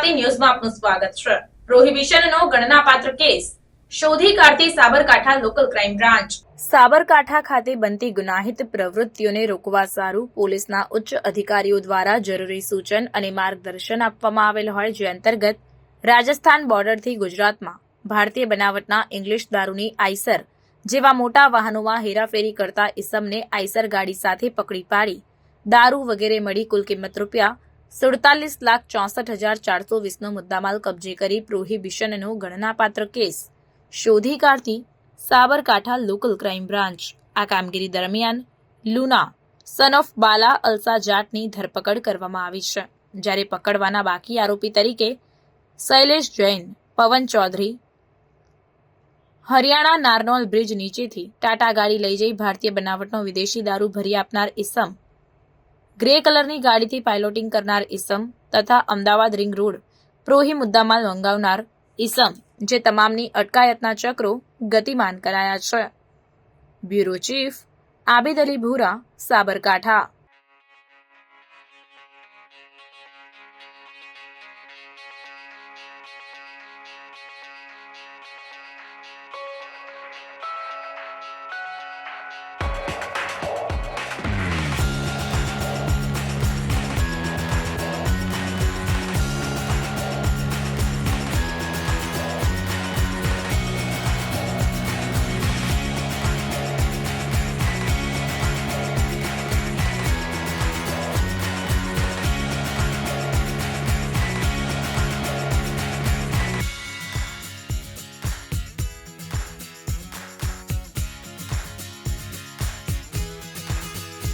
ગુજરાતી ન્યૂઝમાં આપનું સ્વાગત છે. પ્રોહિબિશનનો ગણનાપાત્ર કેસ. શોધી કાઢતી Sabarkantha local crime branch. Sabarkantha ખાતે બનતી ગુનાહિત પ્રવૃત્તિઓને રોકવા સારું પોલીસના ઉચ્ચ અધિકારીઓ દ્વારા જરૂરી સૂચન અને માર્ગદર્શન આપવામાં આવેલ હોય જે અંતર્ગત રાજસ્થાન બોર્ડરથી ગુજરાતમાં ભારતીય બનાવટના ઇંગ્લિશ દારૂની આઈસર જેવા મોટા વાહનોમાં હેરાફેરી કરતા ઇસમને આઈસર ગાડી સાથે પકડી પાડી. દારૂ વગેરે મળી કુલ કિંમત રૂપિયા સુડતાલીસ લાખ ચોસઠ હજાર ચારસો વીસનો મુદ્દામાલ કબજે કરી પ્રોહિબિશનનો ગણનાપાત્ર કેસ. શોધી કાઢતી સાબરકાંઠા લોકલ ક્રાઇમ બ્રાન્ચ. આ કામગીરી દરમિયાન લુના સન ઓફ બાલા અલસા જાટની ધરપકડ કરવામાં આવી છે. જ્યારે પકડવાના બાકી આરોપી તરીકે શૈલેષ જૈન, પવન ચૌધરી, હરિયાણા નારનોલ બ્રિજ નીચેથી ટાટા ગાડી લઈ જઈ ભારતીય બનાવટનો વિદેશી દારૂ ભરી આપનાર ઇસમ ગ્રે કલરની ગાડીથી પાયલોટિંગ કરનાર ઇસમ તથા અમદાવાદ રિંગ રોડ પ્રોહી મુદ્દામાલ મંગાવનાર ઇસમ જે તમામની અટકાયતના ચક્રો ગતિમાન કરાયા છે. બ્યુરો ચીફ આબિદ અલી ભૂરા સાબરકાંઠા.